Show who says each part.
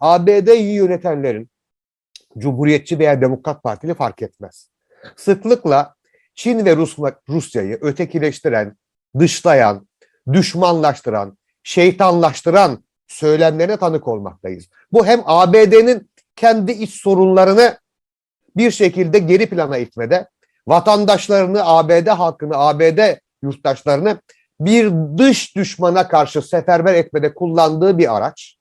Speaker 1: ABD'yi yönetenlerin Cumhuriyetçi veya Demokrat Partili fark etmez. Sıklıkla Çin ve Rus, Rusya'yı ötekileştiren, dışlayan, düşmanlaştıran, şeytanlaştıran söylemlerine tanık olmaktayız. Bu hem ABD'nin kendi iç sorunlarını bir şekilde geri plana itmede, vatandaşlarını, ABD halkını, ABD yurttaşlarını bir dış düşmana karşı seferber etmede kullandığı bir araç.